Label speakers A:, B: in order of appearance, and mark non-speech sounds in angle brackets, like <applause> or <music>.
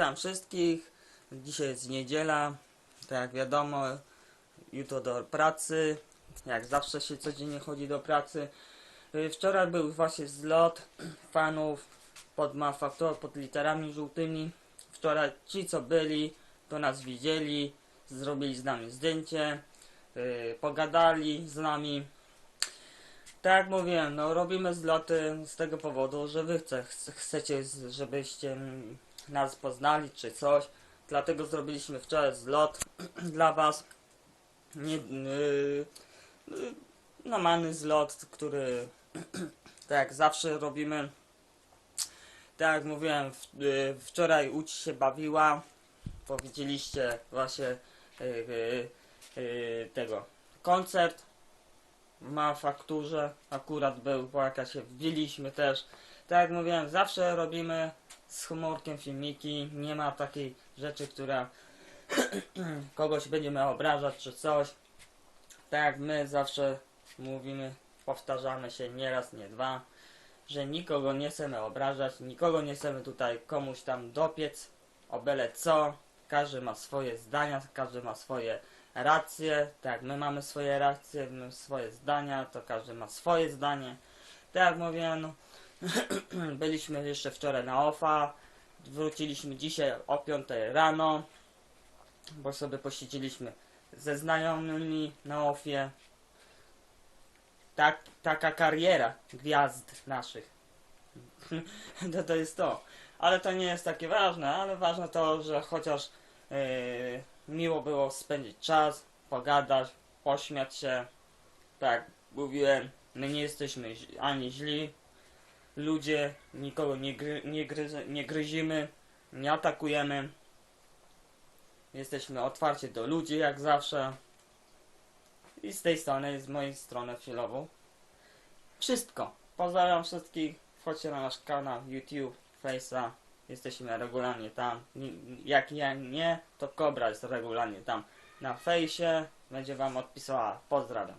A: Witam wszystkich. Dzisiaj jest niedziela. Tak jak wiadomo, jutro do pracy. Jak zawsze się codziennie chodzi do pracy. Y, Wczoraj był właśnie zlot fanów pod Manufakturą, pod literami żółtymi. Wczoraj ci co byli, to nas widzieli, zrobili z nami zdjęcie, y, pogadali z nami. Tak jak mówiłem, no robimy zloty z tego powodu, że wy chce, chce- chcecie, żebyście mm, nas poznali czy coś. Dlatego zrobiliśmy wczoraj zlot <clears throat> dla was. Nie, yy, yy, normalny zlot, który <clears throat> tak jak zawsze robimy. Tak jak mówiłem, w, yy, wczoraj Łódź się bawiła. Powiedzieliście właśnie yy, yy, yy, tego koncert w manufakturze akurat był, bo jaka się wbiliśmy też. Tak jak mówiłem, zawsze robimy z humorkiem filmiki, nie ma takiej rzeczy, która <clears throat> kogoś będziemy obrażać czy coś. Tak jak my zawsze mówimy, powtarzamy się nie raz, nie dwa, że nikogo nie chcemy obrażać, nikogo nie chcemy tutaj komuś tam dopiec, o co. Każdy ma swoje zdania, każdy ma swoje racje, tak my mamy swoje racje, my swoje zdania, to każdy ma swoje zdanie. Tak jak mówiłem, no, <clears throat> byliśmy jeszcze wczoraj na OFA, wróciliśmy dzisiaj o 5 rano, bo sobie posiedzieliśmy ze znajomymi na OFie. Tak, taka kariera gwiazd naszych. <laughs> to, to jest to. Ale to nie jest takie ważne, ale ważne to, że chociaż yy, miło było spędzić czas, pogadać, pośmiać się. Tak, mówiłem, my nie jesteśmy ani źli, ludzie, nikogo nie, gry, nie, nie gryzimy, nie atakujemy. Jesteśmy otwarci do ludzi, jak zawsze. I z tej strony, z mojej strony chwilowo. Wszystko. Pozdrawiam wszystkich. Wchodźcie na nasz kanał YouTube, Face'a. Jesteśmy regularnie tam. Jak ja nie, to Kobra jest regularnie tam na fejsie. Będzie wam odpisała. Pozdrawiam.